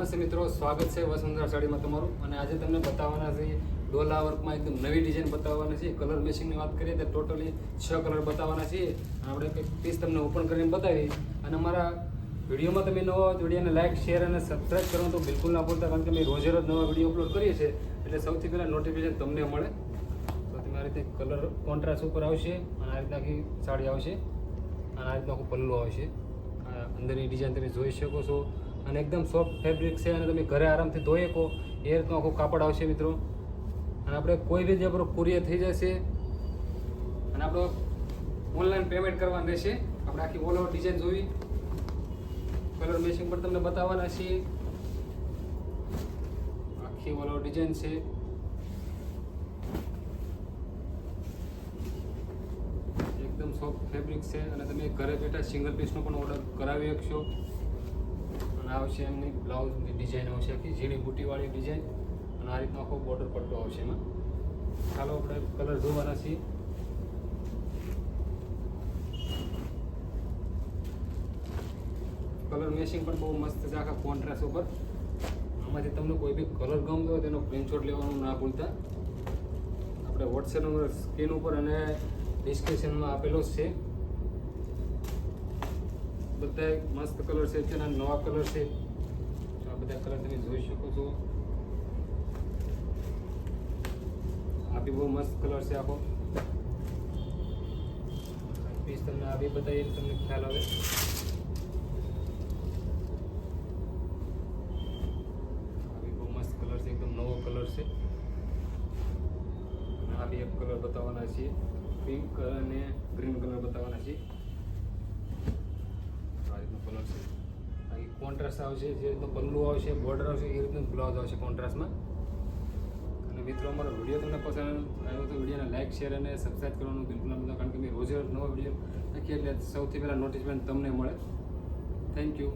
નમસ્તે મિત્રો, સ્વાગત છે વસુંધરા સાડીમાં તમારું. અને આજે તમને બતાવવાના છે ડોલા વર્કમાં એકદમ નવી ડિઝાઇન બતાવવાના છે. કલર મેચિંગની વાત કરીએ તો ટોટલી છ કલર બતાવવાના છીએ આપણે કંઈક પીસ તમને ઓપન કરીને બતાવી અને અમારા વિડીયોમાં તમે નવો વિડીયોને લાઇક શેર અને સબસ્ક્રાઈબ કરો તો બિલકુલ ના ભૂલતા, કારણ કે અમે રોજે રોજ નવા વીડિયો અપલોડ કરીએ છીએ. એટલે સૌથી પહેલાં નોટિફિકેશન તમને મળે. તો તમે આ રીતે કલર કોન્ટ્રાસ્ટ ઉપર આવશે અને આ રીતના સાડી આવશે. અને આ રીતના આખું પલ્લું આવશે. અંદરની ડિઝાઇન તમે જોઈ શકો છો. અને એકદમ સોફ્ટ ફેબ્રિક છે અને તમે ઘરે આરામથી ધોઈ શકો. એ રીતનું આખું કાપડ આવશે મિત્રો. અને આપણે કોઈ બી જગ્યા પર કુરિયર થઈ જશે, અને આપણો ઓનલાઈન પેમેન્ટ કરવાનું રહેશે. આપણે આખી ઓલ ઓવર ડિઝાઇન જોવી કલર મેચિંગ પણ તમને બતાવવાના છીએ આખી ઓલ ઓવર ડિઝાઇન છે. એકદમ સોફ્ટ ફેબ્રિક છે. અને તમે ઘરે બેઠા સિંગલ પીસનો પણ ઓર્ડર કરાવી શકશો. આવશે એમની, બ્લાઉઝની ડિઝાઇન આવશે આખી, ઝીણી બુટીવાળી ડિઝાઇન અને આ રીતનો આખો બોર્ડર પટ્ટો આવશે એમાં. ચાલો આપણે કલર જોવાના છીએ. કલર મેચિંગ પણ બહુ મસ્ત છે આખા કોન્ટ્રાસ્ટ ઉપર. આમાંથી તમને કોઈ બી કલર ગમતો હોય તેનો સ્ક્રીનશોટ લેવાનું ના ભૂલતા. આપણે વોટ્સએપ નંબર સ્ક્રીન ઉપર અને ડિસ્ક્રિપ્શનમાં આપેલો છે. બધા મસ્ત કલર છે તેના નવા કલર છે. આ બધા કલર તમે જોઈ શકો છો. આ બી બહુ મસ્ત કલર છે આખો. પીસ તમને આ બી બતાવીએ તમને ખ્યાલ આવે. કલર બતાવવાના છીએ. પિંક અને ગ્રીન કલર બતાવવાના છીએ આ રીતનો કલર છે બાકી કોન્ટ્રાસ્ટ આવશે, જે રીતનું પલ્લું આવશે બોર્ડર આવશે, એ રીતનું બ્લાઉઝ આવશે કોન્ટ્રાસ્ટમાં અને મિત્રો, અમારો વીડિયો તમને પસંદ આવ્યો તો વિડીયોને લાઇક શેર અને સબસ્ક્રાઈબ કરવાનું બિલકુલ ના કારણ કે મેં રોજ નવો વીડિયો નાખીએ એટલે સૌથી પહેલાં નોટિસમેન્ટ તમને મળે. Thank you